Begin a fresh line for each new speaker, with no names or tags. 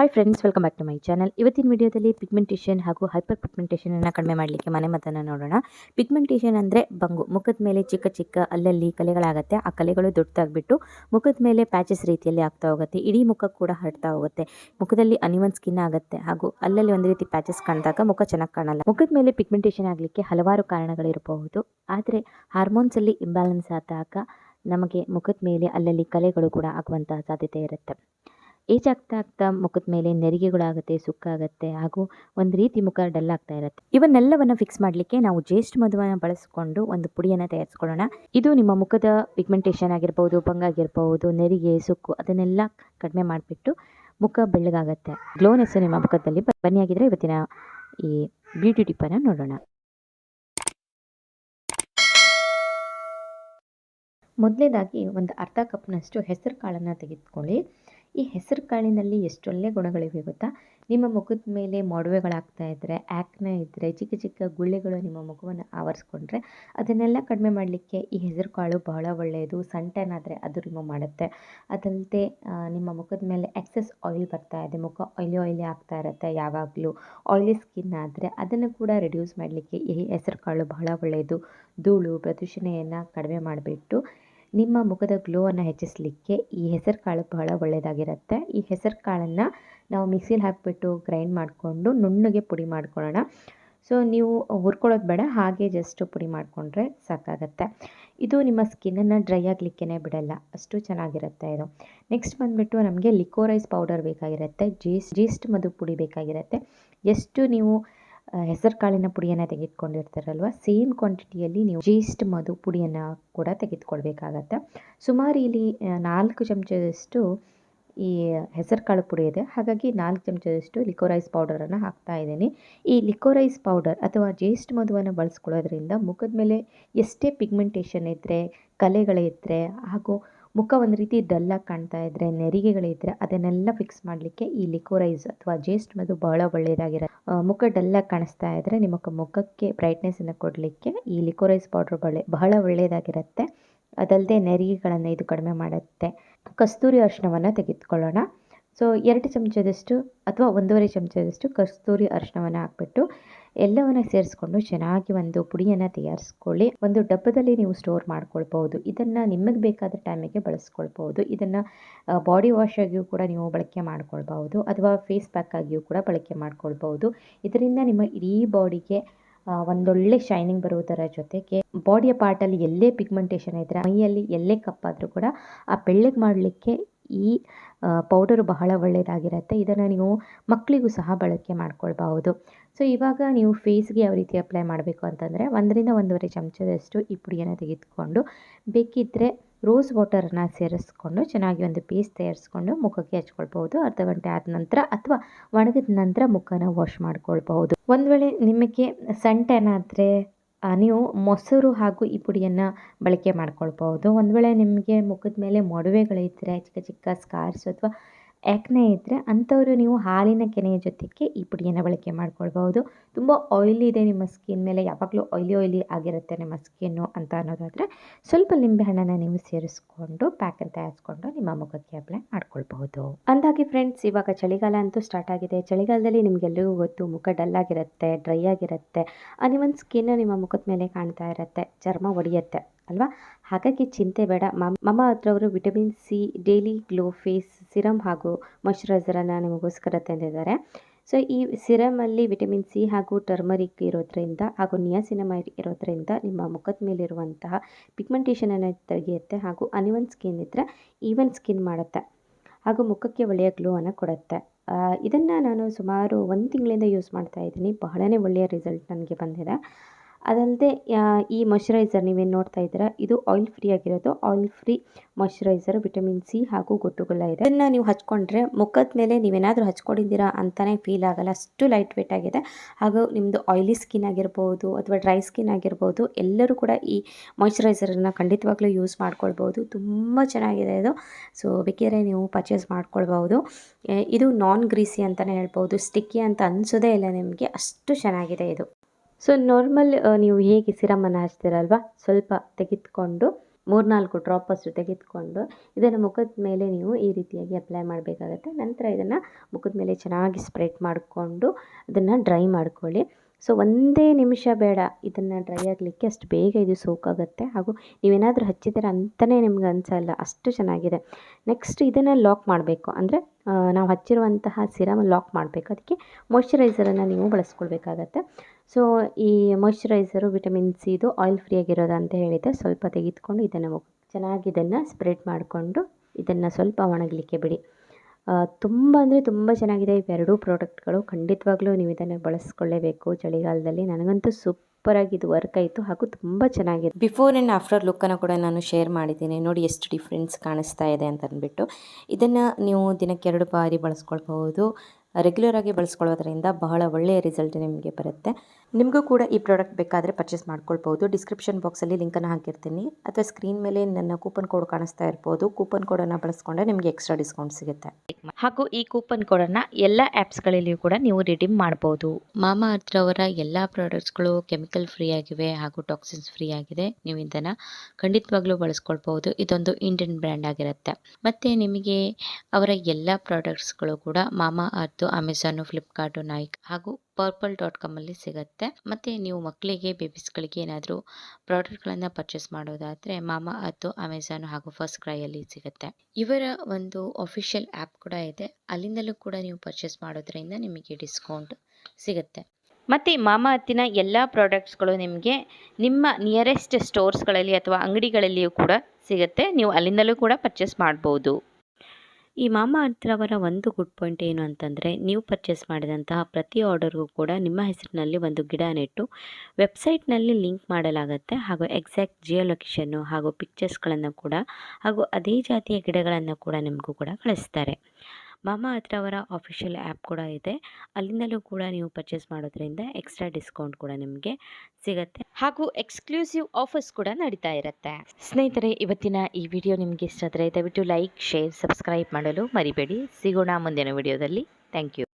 Hi friends welcome back to my channel ಇವತ್ತಿನ ವಿಡಿಯೋದಲ್ಲಿ pigmentation ಹಾಗೂ ಹೈಪರ್ ಪಿಗ್ಮೆಂಟೇಷನನ್ನು ಕಡಿಮೆ ಮಾಡಲಿಕ್ಕೆ ಮನೆ ಮದ್ದನ್ನು ನೋಡೋಣ. ಪಿಗ್ಮೆಂಟೇಷನ್ ಅಂದರೆ ಬಂಗು. ಮುಖದ ಮೇಲೆ ಚಿಕ್ಕ ಚಿಕ್ಕ ಅಲ್ಲಲ್ಲಿ ಕಲೆಗಳಾಗುತ್ತೆ. ಆ ಕಲೆಗಳು ದೊಡ್ಡದಾಗ್ಬಿಟ್ಟು ಮುಖದ ಮೇಲೆ ಪ್ಯಾಚಸ್ ರೀತಿಯಲ್ಲಿ ಆಗ್ತಾ ಹೋಗುತ್ತೆ. ಇಡೀ ಮುಖ ಕೂಡ ಹರಡ್ತಾ ಹೋಗುತ್ತೆ. ಮುಖದಲ್ಲಿ ಅನಿವನ್ ಸ್ಕಿನ್ ಆಗುತ್ತೆ. ಹಾಗೂ ಅಲ್ಲಲ್ಲಿ ಒಂದು ರೀತಿ ಪ್ಯಾಚಸ್ ಕಾಣಿದಾಗ ಮುಖ ಚೆನ್ನಾಗಿ ಕಾಣಲ್ಲ. ಮುಖದ ಮೇಲೆ ಪಿಗ್ಮೆಂಟೇಷನ್ ಆಗಲಿಕ್ಕೆ ಹಲವಾರು ಕಾರಣಗಳಿರಬಹುದು ಆದರೆ ಹಾರ್ಮೋನ್ಸಲ್ಲಿ ಇಂಬ್ಯಾಲೆನ್ಸ್ ಆದಾಗ ನಮಗೆ ಮುಖದ ಮೇಲೆ ಅಲ್ಲಲ್ಲಿ ಕಲೆಗಳು ಕೂಡ ಆಗುವಂತಹ ಸಾಧ್ಯತೆ ಇರುತ್ತೆ. ಏಜ್ ಆಗ್ತಾ ಆಗ್ತಾ ಮುಖದ ಮೇಲೆ ನೆರಿಗೆಗಳಾಗುತ್ತೆ, ಸುಕ್ಕಾಗುತ್ತೆ, ಹಾಗೂ ಒಂದು ರೀತಿ ಮುಖ ಡಲ್ ಆಗ್ತಾ ಇರುತ್ತೆ. ಇವನ್ನೆಲ್ಲವನ್ನು ಫಿಕ್ಸ್ ಮಾಡಲಿಕ್ಕೆ ನಾವು ಜೇಸ್ಟ್ ಮಧುವನ್ನು ಬಳಸಿಕೊಂಡು ಒಂದು ಪುಡಿಯನ್ನು ತಯಾರಿಸ್ಕೊಳ್ಳೋಣ. ಇದು ನಿಮ್ಮ ಮುಖದ ಪಿಗ್ಮೆಂಟೇಷನ್ ಆಗಿರ್ಬೋದು ಪಂಗಾಗಿರ್ಬೋದು ನೆರಿಗೆ, ಸುಕ್ಕು ಅದನ್ನೆಲ್ಲ ಕಡಿಮೆ ಮಾಡಿಬಿಟ್ಟು ಮುಖ ಬೆಳ್ಳಗಾಗತ್ತೆ. ಗ್ಲೋನೆಸ್ ನಿಮ್ಮ ಮುಖದಲ್ಲಿ ಬನ್ನಿ ಆಗಿದ್ರೆ ಇವತ್ತಿನ ಈ ಬ್ಯೂಟಿ ಟಿಪ್ಪನ್ನು ನೋಡೋಣ. ಮೊದಲನೇದಾಗಿ ಒಂದು ಅರ್ಧ ಕಪ್ನಷ್ಟು ಹೆಸರು ಕಾಳನ್ನು ತೆಗೆದುಕೊಳ್ಳಿ. ಈ ಹೆಸರು ಕಾಳಿನಲ್ಲಿ ಎಷ್ಟೊಳ್ಳೆ ಗುಣಗಳಿವೆ ಗೊತ್ತಾ? ನಿಮ್ಮ ಮುಖದ ಮೇಲೆ ಮೊಡವೆಗಳಾಗ್ತಾ ಇದ್ದರೆ ಆ್ಯಕ್ನೆ ಇದ್ದರೆ ಚಿಕ್ಕ ಚಿಕ್ಕ ಗುಳ್ಳೆಗಳು ನಿಮ್ಮ ಮುಖವನ್ನು ಆವರಿಸ್ಕೊಂಡ್ರೆ ಅದನ್ನೆಲ್ಲ ಕಡಿಮೆ ಮಾಡಲಿಕ್ಕೆ ಈ ಹೆಸರು ಕಾಳು ಬಹಳ ಒಳ್ಳೆಯದು. ಸನ್ ಆದರೆ ಅದು ರಿಮೂವ್ ಮಾಡುತ್ತೆ. ಅದಲ್ಲದೆ ನಿಮ್ಮ ಮುಖದ ಮೇಲೆ ಎಕ್ಸೆಸ್ ಆಯಿಲ್ ಬರ್ತಾ ಇದೆ. ಮುಖ ಆಯ್ಲಿ ಆಯ್ಲಿ ಆಗ್ತಾ ಇರುತ್ತೆ ಯಾವಾಗಲೂ. ಆಯ್ಲಿ ಸ್ಕಿನ್ ಆದರೆ ಅದನ್ನು ಕೂಡ ರಿಡ್ಯೂಸ್ ಮಾಡಲಿಕ್ಕೆ ಈ ಹೆಸರು ಕಾಳು ಬಹಳ ಒಳ್ಳೆಯದು. ಧೂಳು, ಪ್ರದೂಷಣೆಯನ್ನು ಕಡಿಮೆ ಮಾಡಿಬಿಟ್ಟು ನಿಮ್ಮ ಮುಖದ ಗ್ಲೋವನ್ನು ಹೆಚ್ಚಿಸಲಿಕ್ಕೆ ಈ ಹೆಸರು ಕಾಳು ಬಹಳ ಒಳ್ಳೆಯದಾಗಿರುತ್ತೆ ಈ ಹೆಸರು ಕಾಳನ್ನು ನಾವು ಮಿಕ್ಸಿಲಿ ಹಾಕಿಬಿಟ್ಟು ಗ್ರೈಂಡ್ ಮಾಡಿಕೊಂಡು ನುಣ್ಣಗೆ ಪುಡಿ ಮಾಡ್ಕೊಳ್ಳೋಣ. ಸೊ, ನೀವು ಹುರ್ಕೊಳ್ಳೋದು ಬೇಡ, ಹಾಗೆ ಜಸ್ಟ್ ಪುಡಿ ಮಾಡಿಕೊಂಡ್ರೆ ಸಾಕಾಗತ್ತೆ. ಇದು ನಿಮ್ಮ ಸ್ಕಿನ್ನನ್ನು ಡ್ರೈ ಆಗಲಿಕ್ಕೇ ಬಿಡಲ್ಲ, ಅಷ್ಟು ಚೆನ್ನಾಗಿರುತ್ತೆ ಇದು. ನೆಕ್ಸ್ಟ್ ಬಂದುಬಿಟ್ಟು ನಮಗೆ ಲಿಕೋರೈಸ್ ಪೌಡರ್ ಬೇಕಾಗಿರುತ್ತೆ, ಜೀಸ್, ಜೀಸ್ಟ್ ಮದು ಪುಡಿ ಬೇಕಾಗಿರುತ್ತೆ. ಎಷ್ಟು ನೀವು ಹೆಸರು ಕಾಳಿನ ಪುಡಿಯನ್ನು ತೆಗೆದುಕೊಂಡಿರ್ತಾರಲ್ವ? ಸೇಮ್ ಕ್ವಾಂಟಿಟಿಯಲ್ಲಿ ನೀವು ಜೀಸ್ಟ್ ಮಧು ಪುಡಿಯನ್ನು ಕೂಡ ತೆಗೆದುಕೊಳ್ಬೇಕಾಗತ್ತೆ. ಸುಮಾರು ಇಲ್ಲಿ ನಾಲ್ಕು ಚಮಚದಷ್ಟು ಈ ಹೆಸರು ಕಾಳು ಪುಡಿ ಇದೆ. ಹಾಗಾಗಿ ನಾಲ್ಕು ಚಮಚದಷ್ಟು ಲಿಕೋರೈಸ್ ಪೌಡರನ್ನು ಹಾಕ್ತಾ ಇದ್ದೀನಿ. ಈ ಲಿಕೋರೈಸ್ ಪೌಡರ್ ಅಥವಾ ಜೇಸ್ಟ್ ಮಧುವನ್ನು ಬಳಸ್ಕೊಳ್ಳೋದ್ರಿಂದ ಮುಖದ ಮೇಲೆ ಎಷ್ಟೇ ಪಿಗ್ಮೆಂಟೇಷನ್ ಇದ್ದರೆ ಕಲೆಗಳಿದ್ದರೆ ಹಾಗೂ ಮುಖ ಒಂದು ರೀತಿ ಡಲ್ಲಾಗಿ ಕಾಣ್ತಾ ಇದ್ದರೆ ನೆರಿಗೆಗಳಿದ್ರೆ ಅದನ್ನೆಲ್ಲ ಫಿಕ್ಸ್ ಮಾಡಲಿಕ್ಕೆ ಈ ಲಿಕೋರೈಸ್ ಅಥವಾ ಜೇಸ್ಟ್ ಮದು ಬಹಳ ಒಳ್ಳೆಯದಾಗಿರುತ್ತೆ ಮುಖ ಡಲ್ಲಾಗಿ ಕಾಣಿಸ್ತಾ ಇದ್ರೆ ನಿಮ್ಮ ಮುಖಕ್ಕೆ ಬ್ರೈಟ್ನೆಸ್ಸನ್ನು ಕೊಡಲಿಕ್ಕೆ ಈ ಲಿಕೋರೈಸ್ ಪೌಡರ್ ಬಳೆ ಬಹಳ ಒಳ್ಳೆಯದಾಗಿರುತ್ತೆ ಅದಲ್ಲದೆ ನೆರಿಗೆಗಳನ್ನು ಇದು ಕಡಿಮೆ ಮಾಡುತ್ತೆ. ಕಸ್ತೂರಿ ಅರಿಶಿಣವನ್ನು ತೆಗೆದುಕೊಳ್ಳೋಣ. ಸೊ, ಎರಡು ಚಮಚದಷ್ಟು ಅಥವಾ ಒಂದೂವರೆ ಚಮಚದಷ್ಟು ಕಸ್ತೂರಿ ಅರಿಶಿಣವನ್ನು ಹಾಕ್ಬಿಟ್ಟು ಎಲ್ಲವನ್ನು ಸೇರಿಸ್ಕೊಂಡು ಚೆನ್ನಾಗಿ ಒಂದು ಪುಡಿಯನ್ನು ತಯಾರಿಸ್ಕೊಳ್ಳಿ. ಒಂದು ಡಬ್ಬದಲ್ಲಿ ನೀವು ಸ್ಟೋರ್ ಮಾಡ್ಕೊಳ್ಬಹುದು. ಇದನ್ನು ನಿಮಗೆ ಬೇಕಾದ ಟೈಮಿಗೆ ಬಳಸ್ಕೊಳ್ಬಹುದು. ಇದನ್ನು ಬಾಡಿ ವಾಶ್ ಆಗಿಯೂ ಕೂಡ ನೀವು ಬಳಕೆ ಮಾಡ್ಕೊಳ್ಬಹುದು. ಅಥವಾ ಫೇಸ್ ಪ್ಯಾಕ್ ಆಗಿಯೂ ಕೂಡ ಬಳಕೆ ಮಾಡ್ಕೊಳ್ಬಹುದು. ಇದರಿಂದ ನಿಮ್ಮ ಇಡೀ ಬಾಡಿಗೆ ಒಂದೊಳ್ಳೆ ಶೈನಿಂಗ್ ಬರುವುದರ ಜೊತೆಗೆ ಬಾಡಿಯ ಪಾರ್ಟಲ್ಲಿ ಎಲ್ಲೇ ಪಿಗ್ಮೆಂಟೇಷನ್ ಇದ್ದರೆ ಮೈಯಲ್ಲಿ ಎಲ್ಲೇ ಕಪ್ಪಾದರೂ ಕೂಡ ಆ ಬೆಳ್ಳಗೆ ಮಾಡಲಿಕ್ಕೆ ಈ ಪೌಡರು ಬಹಳ ಒಳ್ಳೆಯದಾಗಿರತ್ತೆ ಇದನ್ನು ನೀವು ಮಕ್ಕಳಿಗೂ ಸಹ ಬಳಕೆ ಮಾಡ್ಕೊಳ್ಬಹುದು. ಸೊ ಇವಾಗ ನೀವು ಫೇಸ್ಗೆ ಯಾವ ರೀತಿ ಅಪ್ಲೈ ಮಾಡಬೇಕು ಅಂತಂದರೆ, ಒಂದರಿಂದ ಒಂದೂವರೆ ಚಮಚದಷ್ಟು ಈ ಪುಡಿಯನ್ನು ತೆಗೆದುಕೊಂಡು ಬೇಕಿದ್ದರೆ ರೋಸ್ ವಾಟರನ್ನು ಸೇರಿಸ್ಕೊಂಡು, ಚೆನ್ನಾಗಿ ಒಂದು ಪೇಸ್ಟ್ ತಯಾರಿಸ್ಕೊಂಡು ಮುಖಕ್ಕೆ ಹಚ್ಕೊಳ್ಬಹುದು. ಅರ್ಧ ಗಂಟೆ ಆದ ನಂತರ ಅಥವಾ ಒಣಗಿದ ನಂತರ ಮುಖನ ವಾಶ್ ಮಾಡ್ಕೊಳ್ಬಹುದು. ಒಂದು ವೇಳೆ ನಿಮಗೆ ಸನ್ ನೀವು ಮೊಸರು ಹಾಗೂ ಈ ಪುಡಿಯನ್ನು ಬಳಕೆ ಮಾಡ್ಕೊಳ್ಬೋದು ಒಂದು ವೇಳೆ ನಿಮಗೆ ಮುಖದ ಮೇಲೆ ಮೊಡವೆಗಳಿದ್ದರೆ ಚಿಕ್ಕ ಚಿಕ್ಕ ಸ್ಕಾರ್ಸ್ ಅಥವಾ ಯಾಕ್ನೆ ಇದ್ದರೆ ಅಂಥವರು ನೀವು ಹಾಲಿನ ಕೆನೆಯ ಜೊತೆಗೆ ಈ ಪುಡಿಯನ್ನು ಬಳಕೆ ಮಾಡ್ಕೊಳ್ಬೋದು ತುಂಬ ಆಯ್ಲಿ ಇದೆ ನಿಮ್ಮ ಸ್ಕಿನ್ ಮೇಲೆ, ಯಾವಾಗಲೂ ಆಯ್ಲಿ ಆಯ್ಲಿ ಆಗಿರುತ್ತೆ ನಿಮ್ಮ ಸ್ಕಿನ್ನು ಅಂತ ಅನ್ನೋದಾದರೆ ಸ್ವಲ್ಪ ನಿಂಬೆಹಣ್ಣನ್ನು ನೀವು ಸೇರಿಸ್ಕೊಂಡು ಪ್ಯಾಕನ್ನು ತಯಾರಿಸ್ಕೊಂಡು ನಿಮ್ಮ ಮುಖಕ್ಕೆ ಅಪ್ಲೈ ಮಾಡ್ಕೊಳ್ಬಹುದು. ಅಂದಾಗಿ ಫ್ರೆಂಡ್ಸ್ ಇವಾಗ ಚಳಿಗಾಲ ಅಂತೂ ಸ್ಟಾರ್ಟ್ ಆಗಿದೆ. ಚಳಿಗಾಲದಲ್ಲಿ ನಿಮಗೆಲ್ಲರಿಗೂ ಗೊತ್ತು, ಮುಖ ಡಲ್ ಆಗಿರುತ್ತೆ ಡ್ರೈ ಆಗಿರುತ್ತೆ. ನಿಮ್ಮ ಸ್ಕಿನ್ ನಿಮ್ಮ ಮುಖದ ಮೇಲೆ ಕಾಣ್ತಾ ಇರುತ್ತೆ, ಚರ್ಮ ಒಡೆಯುತ್ತೆ. ಅಲ್ವಾ? ಹಾಗಾಗಿ ಚಿಂತೆ ಬೇಡ. ಮಮ್ಮ ಹತ್ರ ಅವರು vitamin C, daily glow face serum ಹಾಗೂ ಮಾಯ್ಶ್ಚರೈಸರನ್ನು ನಿಮಗೋಸ್ಕರ ತಂದಿದ್ದಾರೆ. ಸೊ, ಈ ಸಿರಮಲ್ಲಿ ವಿಟಮಿನ್ ಸಿ ಹಾಗೂ ಟರ್ಮರಿಕ್ ಇರೋದ್ರಿಂದ ಹಾಗೂ ನಿಯಾಸಿನಮೈಡ್ ಇರೋದ್ರಿಂದ ನಿಮ್ಮ ಮುಖದ ಮೇಲಿರುವಂತಹ ಪಿಗ್ಮೆಂಟೇಷನನ್ನು ತೆಗೆಯುತ್ತೆ ಹಾಗೂ ಅನಿವನ್ ಸ್ಕಿನ್ ಇದ್ದರೆ ಈವನ್ ಸ್ಕಿನ್ ಮಾಡುತ್ತೆ ಹಾಗೂ ಮುಖಕ್ಕೆ ಒಳ್ಳೆಯ ಗ್ಲೋವನ್ನು ಕೊಡುತ್ತೆ. ಇದನ್ನು ನಾನು ಸುಮಾರು ಒಂದು ತಿಂಗಳಿಂದ ಯೂಸ್ ಮಾಡ್ತಾ ಇದ್ದೀನಿ. ಬಹಳನೇ ಒಳ್ಳೆಯ ರಿಸಲ್ಟ್ ನನಗೆ ಬಂದಿದೆ. ಅದಲ್ಲದೆ ಈ ಮಾಯ್ಶ್ಚರೈಸರ್ ನೀವೇನು ನೋಡ್ತಾ ಇದ್ದೀರಾ? ಇದು ಆಯಿಲ್ ಫ್ರೀ ಆಗಿರೋದು. Oil free moisturiser vitamin C ಹಾಗೂ ಗೊಟ್ಟುಗುಲ್ಲ ಇದೆ. ಇದನ್ನು ನೀವು ಹಚ್ಕೊಂಡ್ರೆ ಮುಖದ ಮೇಲೆ ನೀವೇನಾದರೂ ಹಚ್ಕೊಂಡಿದ್ದೀರಾ ಅಂತಲೇ ಫೀಲ್ ಆಗಲ್ಲ. ಅಷ್ಟು ಲೈಟ್ ವೇಟ್ ಆಗಿದೆ. ಹಾಗೂ ನಿಮ್ಮದು ಆಯಿಲಿ ಸ್ಕಿನ್ ಆಗಿರ್ಬೋದು ಅಥವಾ ಡ್ರೈ ಸ್ಕಿನ್ ಆಗಿರ್ಬೋದು, ಎಲ್ಲರೂ ಕೂಡ ಈ ಮಾಯ್ಶ್ಚರೈಸರನ್ನು ಖಂಡಿತವಾಗ್ಲೂ ಯೂಸ್ ಮಾಡ್ಕೊಳ್ಬೋದು ತುಂಬ ಚೆನ್ನಾಗಿದೆ ಇದು. ಸೊ ಬೇಕಿದ್ರೆ ನೀವು ಪರ್ಚೇಸ್ ಮಾಡ್ಕೊಳ್ಬೋದು ಇದು ನಾನ್ ಗ್ರೀಸಿ ಅಂತಲೇ ಹೇಳ್ಬೋದು. ಸ್ಟಿಕ್ಕಿ ಅಂತ ಅನಿಸೋದೇ ಇಲ್ಲ ನಿಮಗೆ. ಅಷ್ಟು ಚೆನ್ನಾಗಿದೆ ಇದು. ಸೊ ನಾರ್ಮಲ್ ನೀವು ಹೇಗೆ ಸಿರಮನ್ನು ಹಚ್ತೀರಲ್ವ? ಸ್ವಲ್ಪ ತೆಗೆದುಕೊಂಡು,
ಮೂರ್ನಾಲ್ಕು ಡ್ರಾಪಷ್ಟು ತೆಗೆದುಕೊಂಡು, ಇದನ್ನು ಮುಖದ ಮೇಲೆ ನೀವು ಈ ರೀತಿಯಾಗಿ ಅಪ್ಲೈ ಮಾಡಬೇಕಾಗತ್ತೆ. ನಂತರ ಇದನ್ನು ಮುಖದ ಮೇಲೆ ಚೆನ್ನಾಗಿ ಸ್ಪ್ರೆಡ್ ಮಾಡಿಕೊಂಡು, ಅದನ್ನು ಡ್ರೈ ಮಾಡ್ಕೊಳ್ಳಿ. ಸೊ ಒಂದೇ ನಿಮಿಷ ಬೇಡ ಇದನ್ನು ಡ್ರೈ ಆಗಲಿಕ್ಕೆ, ಅಷ್ಟು ಬೇಗ ಇದು ಸೋಕಾಗುತ್ತೆ. ಹಾಗೂ ನೀವೇನಾದರೂ ಹಚ್ಚಿದ್ದೀರ ಅಂತಲೇ ನಿಮ್ಗೆ ಅನಿಸಲ್ಲ, ಅಷ್ಟು ಚೆನ್ನಾಗಿದೆ. ನೆಕ್ಸ್ಟ್ ಇದನ್ನು ಲಾಕ್ ಮಾಡಬೇಕು. ಅಂದರೆ ನಾವು ಹಚ್ಚಿರುವಂತಹ ಸಿರಮ್ ಲಾಕ್ ಮಾಡಬೇಕು. ಅದಕ್ಕೆ ಮಾಯ್ಶ್ಚರೈಸರನ್ನು ನೀವು ಬಳಸ್ಕೊಳ್ಬೇಕಾಗತ್ತೆ. ಸೊ, ಈ ಮಾಯಿಶ್ಚರೈಸರು ವಿಟಮಿನ್ ಸಿದು ಆಯಿಲ್ ಫ್ರೀ ಆಗಿರೋದು ಅಂತ ಹೇಳಿದ್ದೆ. ಸ್ವಲ್ಪ ತೆಗೆದುಕೊಂಡು ಇದನ್ನು ಚೆನ್ನಾಗಿ ಇದನ್ನು ಸ್ಪ್ರೆಡ್ ಮಾಡಿಕೊಂಡು ಇದನ್ನು ಸ್ವಲ್ಪ ಒಣಗಲಿಕ್ಕೆ ಬಿಡಿ. ತುಂಬ ಅಂದರೆ ತುಂಬ ಚೆನ್ನಾಗಿದೆ. ಇವೆರಡೂ ಪ್ರಾಡಕ್ಟ್ಗಳು ಖಂಡಿತವಾಗ್ಲೂ ನೀವು ಇದನ್ನು ಬಳಸ್ಕೊಳ್ಳೇಬೇಕು ಚಳಿಗಾಲದಲ್ಲಿ. ನನಗಂತೂ ಸೂಪರಾಗಿ ಇದು ವರ್ಕ್ ಆಯಿತು ಹಾಗೂ ತುಂಬ ಚೆನ್ನಾಗಿದೆ.
ಬಿಫೋರ್ ಆ್ಯಂಡ್ ಆಫ್ಟರ್ ಲುಕ್ಕನ್ನು ಕೂಡ ನಾನು ಶೇರ್ ಮಾಡಿದ್ದೀನಿ. ನೋಡಿ ಎಷ್ಟು ಡಿಫ್ರೆನ್ಸ್ ಕಾಣಿಸ್ತಾ ಇದೆ ಅಂತ ಅಂದ್ಬಿಟ್ಟು ಇದನ್ನು ನೀವು ದಿನಕ್ಕೆ ಎರಡು ಬಾರಿ ಬಳಸ್ಕೊಳ್ಬಹುದು. ರೆಗ್ಯುಲರ್ ಆಗಿ ಬಳಸ್ಕೊಳ್ಳೋದ್ರಿಂದ ಬಹಳ ಒಳ್ಳೆಯ ರಿಸಲ್ಟ್ ನಿಮಗೆ ಬರುತ್ತೆ. ನಿಮಗೂ ಕೂಡ ಈ ಪ್ರಾಡಕ್ಟ್ ಬೇಕಾದರೆ ಪರ್ಚೇಸ್ ಮಾಡ್ಕೊಳ್ಬೋದು ಡಿಸ್ಕ್ರಿಪ್ಷನ್ ಬಾಕ್ಸಲ್ಲಿ ಲಿಂಕನ್ನು ಹಾಕಿರ್ತೀನಿ. ಅಥವಾ ಸ್ಕ್ರೀನ್ ಮೇಲೆ ನನ್ನ ಕೂಪನ್ ಕೋಡ್ ಕಾಣಿಸ್ತಾ ಇರ್ಬೋದು. ಕೂಪನ್ ಕೋಡನ್ನು ಬಳಸ್ಕೊಂಡ್ರೆ ನಿಮಗೆ ಎಕ್ಸ್ಟ್ರಾ ಡಿಸ್ಕೌಂಟ್ ಸಿಗುತ್ತೆ. ಹಾಗೂ ಈ ಕೂಪನ್ ಕೋಡನ್ನು ಎಲ್ಲ ಆ್ಯಪ್ಸ್ಗಳಲ್ಲಿಯೂ ಕೂಡ ನೀವು ರಿಡೀಮ್ ಮಾಡ್ಬೋದು. ಮಾಮಾ ಅರ್ಥವರ ಅವರ ಎಲ್ಲ ಪ್ರಾಡಕ್ಟ್ಸ್ಗಳು ಕೆಮಿಕಲ್ ಫ್ರೀ ಆಗಿವೆ ಹಾಗೂ ಟಾಕ್ಸಿನ್ಸ್ ಫ್ರೀ ಆಗಿದೆ. ನೀವು ಇದನ್ನು ಖಂಡಿತವಾಗ್ಲೂ ಬಳಸ್ಕೊಳ್ಬೋದು ಇದೊಂದು ಇಂಡಿಯನ್ ಬ್ರ್ಯಾಂಡ್ ಆಗಿರುತ್ತೆ. ಮತ್ತು ನಿಮಗೆ ಅವರ ಎಲ್ಲ ಪ್ರಾಡಕ್ಟ್ಸ್ಗಳು ಕೂಡ Mamaearth Amazon Flipkart Nike ಹಾಗೂ ಪರ್ಪಲ್ ಡಾಟ್ ಕಾಮಲ್ಲಿ ಸಿಗುತ್ತೆ. ಮತ್ತು ನೀವು ಮಕ್ಕಳಿಗೆ ಬೇಬೀಸ್ಗಳಿಗೆ ಏನಾದರೂ ಪ್ರಾಡಕ್ಟ್ಗಳನ್ನು ಪರ್ಚೇಸ್ ಮಾಡೋದಾದರೆ ಮಾಮಾ ಅದು ಅಮೆಝಾನ್ ಹಾಗೂ ಫಸ್ಟ್ ಕ್ರೈಯಲ್ಲಿ ಸಿಗುತ್ತೆ. ಇವರ ಒಂದು ಅಫಿಷಿಯಲ್ ಆ್ಯಪ್ ಕೂಡ ಇದೆ. ಅಲ್ಲಿಂದಲೂ ಕೂಡ ನೀವು ಪರ್ಚೇಸ್ ಮಾಡೋದ್ರಿಂದ ನಿಮಗೆ ಡಿಸ್ಕೌಂಟ್ ಸಿಗುತ್ತೆ. ಮತ್ತು ಮಾಮಾ ಅತ್ತಿನ ಎಲ್ಲ ಪ್ರಾಡಕ್ಟ್ಸ್ಗಳು ನಿಮಗೆ ನಿಮ್ಮ ನಿಯರೆಸ್ಟ್ ಸ್ಟೋರ್ಸ್ಗಳಲ್ಲಿ ಅಥವಾ ಅಂಗಡಿಗಳಲ್ಲಿಯೂ ಕೂಡ ಸಿಗುತ್ತೆ. ನೀವು ಅಲ್ಲಿಂದಲೂ ಕೂಡ ಪರ್ಚೇಸ್ ಮಾಡ್ಬೋದು. ಈ ಮಾಮಾ ಅರ್ಥರವರ ಒಂದು ಗುಡ್ ಪಾಯಿಂಟ್ ಏನು ಅಂತಂದರೆ, ನೀವು ಪರ್ಚೇಸ್ ಮಾಡಿದಂತಹ ಪ್ರತಿ ಆರ್ಡರ್ಗೂ ಕೂಡ ನಿಮ್ಮ ಹೆಸರಿನಲ್ಲಿ ಒಂದು ಗಿಡ ನೆಟ್ಟು ವೆಬ್ಸೈಟ್ನಲ್ಲಿ ಲಿಂಕ್ ಮಾಡಲಾಗುತ್ತೆ ಹಾಗೂ ಎಕ್ಸಾಕ್ಟ್ ಜಿಯೋ ಲೊಕೇಶನ್ನು ಹಾಗೂ ಪಿಕ್ಚರ್ಸ್ಗಳನ್ನು ಕೂಡ ಹಾಗೂ ಅದೇ ಜಾತಿಯ ಗಿಡಗಳನ್ನು ಕೂಡ ನಿಮಗೂ ಕೂಡ ಕಳಿಸ್ತಾರೆ. ಮಾಮಾ ಹತ್ರ ಅವರ ಆಫಿಷಿಯಲ್ ಆ್ಯಪ್ ಕೂಡ ಇದೆ. ಅಲ್ಲಿಂದಲೂ ಕೂಡ ನೀವು ಪರ್ಚೇಸ್ ಮಾಡೋದ್ರಿಂದ ಎಕ್ಸ್ಟ್ರಾ ಡಿಸ್ಕೌಂಟ್ ಕೂಡ ನಿಮಗೆ ಸಿಗುತ್ತೆ. ಹಾಗೂ ಎಕ್ಸ್ಕ್ಲೂಸಿವ್ ಆಫರ್ಸ್ ಕೂಡ ನಡೀತಾ ಇರುತ್ತೆ. ಸ್ನೇಹಿತರೆ ಇವತ್ತಿನ ಈ ವಿಡಿಯೋ ನಿಮಗೆ ಇಷ್ಟ ಆದರೆ ದಯವಿಟ್ಟು ಲೈಕ್ ಶೇರ್ ಸಬ್ಸ್ಕ್ರೈಬ್ ಮಾಡಲು ಮರಿಬೇಡಿ. ಸಿಗೋಣ ಮುಂದಿನ ವಿಡಿಯೋದಲ್ಲಿ ಥ್ಯಾಂಕ್ ಯು